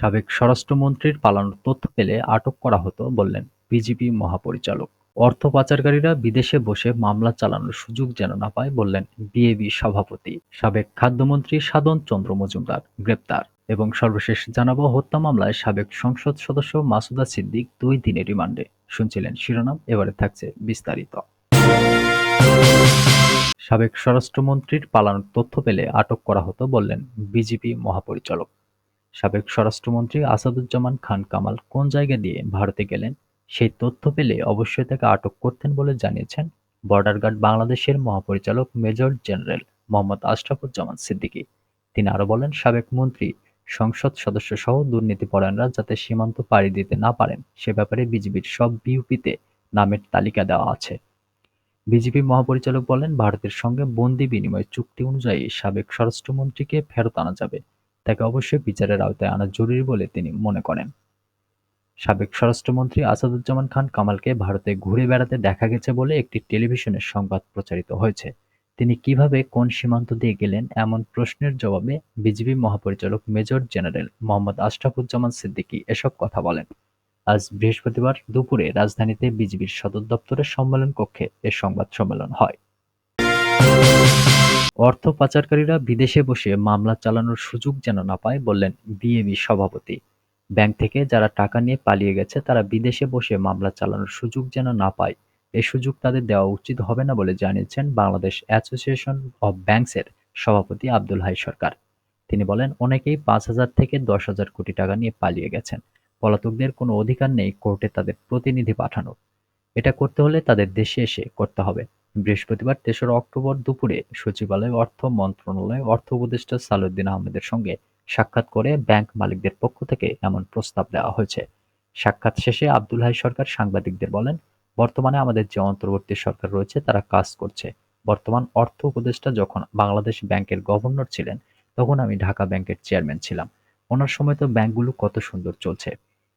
সাবেক স্বরাষ্ট্রমন্ত্রীর পালানোর তথ্য পেলে আটক করা হতো বললেন বিজিবি মহাপরিচালক। অর্থ পাচারকারীরা বিদেশে বসে মামলা চালানোর সুযোগ যেন না পায় বললেন বিএবি সভাপতি। সাবেক খাদ্যমন্ত্রী সাধন চন্দ্র মজুমদার গ্রেপ্তার এবং সর্বশেষ জানাব হত্যা মামলায় সাবেক সংসদ সদস্য মাসুদা সিদ্দিক দুই দিনের রিমান্ডে। শুনছিলেন শিরোনাম, এবারে থাকছে বিস্তারিত। সাবেক স্বরাষ্ট্রমন্ত্রীর পালানোর তথ্য পেলে আটক করা হতো বললেন বিজেপি মহাপরিচালক। সাবেক স্বরাষ্ট্রমন্ত্রী আসাদুজ্জামান খান কামাল কোন জায়গা দিয়ে ভারতে গেলেন সেই তথ্য পেলে অবশ্যই তাকে আটক করতেন বলে জানিয়েছেন বর্ডার গার্ড বাংলাদেশের মহাপরিচালক মেজর জেনারেল মোহাম্মদ আশরাফুজ্জামান সিদ্দিকী। তিনি আরও বলেন, সাবেক মন্ত্রী, সংসদ সদস্য সহ দুর্নীতিপরায়ণরা যাতে সীমান্ত পাড়ি দিতে না পারেন, সে ব্যাপারে বিজিবির সব বিউপিতে নামের তালিকা দেওয়া আছে। বিজেপি মহাপরিচালক বলেন, ভারতের সঙ্গে বন্দি বিনিময় চুক্তি অনুযায়ী সাবেক স্বরাষ্ট্রমন্ত্রীকে ফেরত আনা যাবে। তাকে অবশ্যই বিচারের আওতায় আনা জরুরি বলে তিনি মনে করেন। সাবেক স্বরাষ্ট্রমন্ত্রী আসাদুজ্জামান খান কামালকে ভারতে ঘুরে বেড়াতে দেখা গেছে বলে একটি টেলিভিশনের সংবাদ প্রচারিত হয়েছে। তিনি কীভাবে কোন সীমান্ত দিয়ে গেলেন এমন প্রশ্নের জবাবে বিজিবি মহাপরিচালক মেজর জেনারেল মোহাম্মদ আশরাফুজ্জামান সিদ্দিকী এসব কথা বলেন। আজ বৃহস্পতিবার দুপুরে রাজধানীতে বিজিবির সদর দপ্তরের সম্মেলন কক্ষে এ সংবাদ সম্মেলন হয়। অর্থ পাচারকারীরা বিদেশে বসে মামলা চালানোর সুযোগ যেন না পায় বললেন বিএবি সভাপতি। ব্যাংক থেকে যারা টাকা নিয়ে পালিয়ে গেছে, তারা বিদেশে বসে মামলা চালানোর সুযোগ যেন না পায়। এ সুযোগ তাদের দেওয়া উচিত হবে না বলে জানিয়েছেন বাংলাদেশ অ্যাসোসিয়েশন অব ব্যাংকসের সভাপতি আব্দুল হাই সরকার। তিনি বলেন, অনেকেই পাঁচ হাজার থেকে দশ হাজার কোটি টাকা নিয়ে পালিয়ে গেছেন। পলাতকদের কোনো অধিকার নেই কোর্টে তাদের প্রতিনিধি পাঠানোর। এটা করতে হলে তাদের দেশে এসে করতে হবে। বৃহস্পতিবার তেসরা অক্টোবর দুপুরে সচিবালয় অর্থ মন্ত্রণালয় অর্থ উপদেষ্টা সালউদ্দিন আহমেদের সঙ্গে সাক্ষাৎ করে ব্যাংক মালিকদের পক্ষ থেকে এমন প্রস্তাব দেওয়া হয়েছে। সাক্ষাৎ শেষে আব্দুল হাই সরকার সাংবাদিকদের বলেন, বর্তমানে আমাদের যে অন্তর্বর্তী সরকার রয়েছে, তারা কাজ করছে। বর্তমান অর্থ উপদেষ্টা যখন বাংলাদেশ ব্যাংকের গভর্নর ছিলেন, তখন আমি ঢাকা ব্যাংকের চেয়ারম্যান ছিলাম। ওনার সময় তো ব্যাংকগুলো কত সুন্দর চলছে।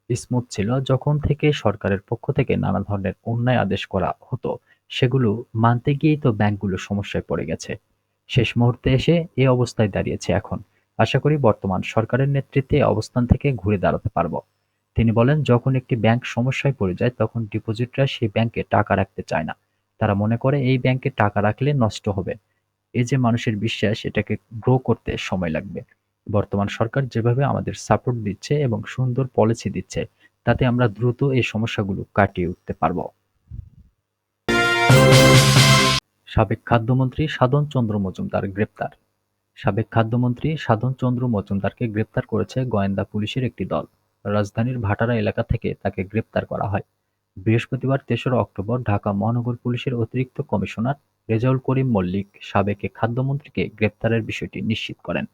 স্মুথ ছিল যখন থেকে সরকারের পক্ষ থেকে নানা ধরনের অন্যায় আদেশ করা হতো। সেগুলো মানতে গিয়েই তো ব্যাংকগুলো সমস্যায় পড়ে গেছে। শেষ মুহূর্তে এসে এ অবস্থায় দাঁড়িয়েছে এখন। আশা করি বর্তমান সরকারের নেতৃত্বে অবস্থান থেকে ঘুরে দাঁড়াতে পারব। তিনি বলেন, যখন একটি ব্যাংক সমস্যায় পড়ে যায়, তখন ডিপোজিটরা সেই ব্যাংকে টাকা রাখতে চায় না। তারা মনে করে, এই ব্যাংকে টাকা রাখলে নষ্ট হবে। এই যে মানুষের বিশ্বাস, এটাকে গ্রো করতে সময় লাগবে। বর্তমান সরকার যেভাবে আমাদের সাপোর্ট দিচ্ছে এবং সুন্দর পলিসি দিচ্ছে, তাতে আমরা দ্রুত এই সমস্যাগুলো কাটিয়ে উঠতে পারব। সাবেক খাদ্যমন্ত্রী সাধন চন্দ্র মজুমদার গ্রেপ্তার। সাবেক খাদ্যমন্ত্রী সাধন চন্দ্র মজুমদারকে গ্রেপ্তার করেছে গোয়েন্দা পুলিশের একটি দল। রাজধানীর ভাটারা এলাকা থেকে তাকে গ্রেপ্তার করা হয়। বৃহস্পতিবার তেসরা অক্টোবর ঢাকা মহানগর পুলিশের অতিরিক্ত কমিশনার রেজাউল করিম মল্লিক সাবেক খাদ্যমন্ত্রীকে গ্রেপ্তারের বিষয়টি নিশ্চিত করেন।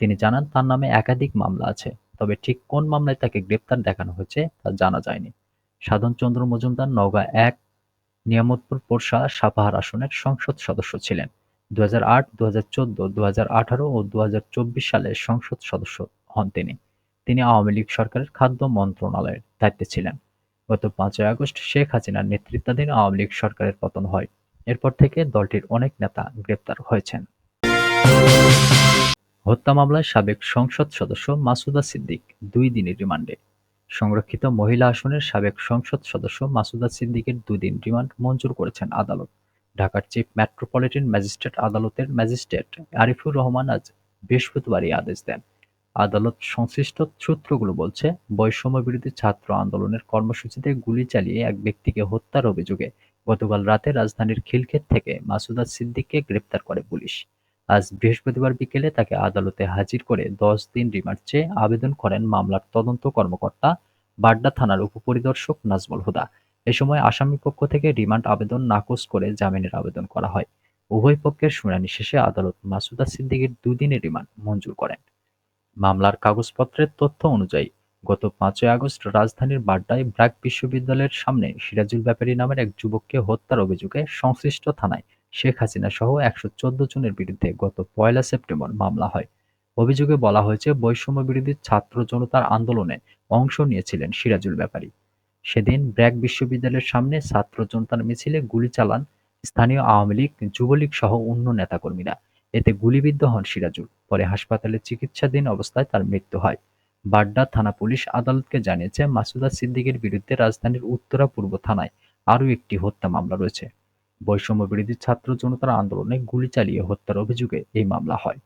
তিনি জানান, তার নামে একাধিক মামলা আছে, তবে ঠিক কোন মামলায় তাকে গ্রেপ্তার দেখানো হয়েছে তা জানা যায়নি। সাধন চন্দ্র মজুমদার নওগাঁ এক নিয়ামতপুর পোরশা সাপাহার আসনের সংসদ সদস্য ছিলেন। দু হাজার আট দু হাজার চোদ্দ দু হাজার আঠারো ও দু হাজার চব্বিশ সালে সংসদ সদস্য হন তিনি। তিনি আওয়ামী লীগ সরকারের খাদ্য মন্ত্রণালয়ের দায়িত্বে ছিলেন। গত পাঁচই আগস্ট শেখ হাসিনার নেতৃত্বাধীন আওয়ামী লীগ সরকারের পতন হয়। এরপর থেকে দলটির অনেক নেতা গ্রেপ্তার হয়েছেন। হত্যা মামলায় সাবেক সংসদ সদস্য মাসুদা সিদ্দিক দুই দিনের রিমান্ডে। সংরক্ষিত মহিলা আসনের সাবেক সংসদ সদস্য মাসুদা সিদ্দিকের দুই দিন রিমান্ড মঞ্জুর করেছেন আদালত। ঢাকার চিফ মেট্রোপলিটন ম্যাজিস্ট্রেট আদালতের ম্যাজিস্ট্রেট আরিফুর রহমান আজ বৃহস্পতিবার এই আদেশ দেন। আদালত সংশ্লিষ্ট সূত্রগুলো বলছে বৈষম্য বিরোধী ছাত্র আন্দোলনের কর্মসূচিতে গুলি চালিয়ে এক ব্যক্তিকে হত্যার অভিযোগে গতকাল রাতে রাজধানীর খিলক্ষেত থেকে মাসুদা সিদ্দিককে গ্রেপ্তার করে পুলিশ। আজ বৃহস্পতিবার বিকেলে তাকে আদালতে হাজির করে দশ দিন রিমান্ড চেয়ে আবেদন করেন মামলার তদন্ত কর্মকর্তা, বাড্ডা থানার উপপরিদর্শক নাজমুল হুদা। এ সময় আসামি পক্ষ থেকে রিমান্ড আবেদন নাকচ করে জামিনের আবেদন করা হয়। উভয় পক্ষের শুনানি শেষে আদালত মাসুদা সিদ্দিকের দুদিনের রিমান্ড মঞ্জুর করেন। মামলার কাগজপত্রের তথ্য অনুযায়ী, গত পাঁচই আগস্ট রাজধানীর বাড্ডায় ব্র্যাক বিশ্ববিদ্যালয়ের সামনে সিরাজুল ব্যাপারী নামের এক যুবককে হত্যার অভিযোগে সংশ্লিষ্ট থানায় শেখ হাসিনা সহ একশো চোদ্দ জনের বিরুদ্ধে গত পয়লা সেপ্টেম্বর মামলা হয়। অভিযোগে বলা হয়েছে বৈষম্য বিরোধী ছাত্র জনতার আন্দোলনে অংশ নিয়েছিলেন সিরাজুল ব্যাপারী। সেদিন ব্র্যাক বিশ্ববিদ্যালয়ের সামনে ছাত্র জনতার মিছিলে গুলি চালান স্থানীয় আওয়ামী লীগ যুবলীগ সহ অন্য নেতাকর্মীরা। এতে গুলিবিদ্ধ হন সিরাজুল। পরে হাসপাতালে চিকিৎসাধীন অবস্থায় তার মৃত্যু হয়। বাড্ডা থানা পুলিশ আদালতকে জানিয়েছে, মাসুদা সিদ্দিকের বিরুদ্ধে রাজধানীর উত্তরা-পূর্ব থানায় আরও একটি হত্যা মামলা রয়েছে। বৈষম্য বিরোধী ছাত্র জনতার আন্দোলনে গুলি চালিয়ে হত্যার অভিযোগে এই মামলা হয়।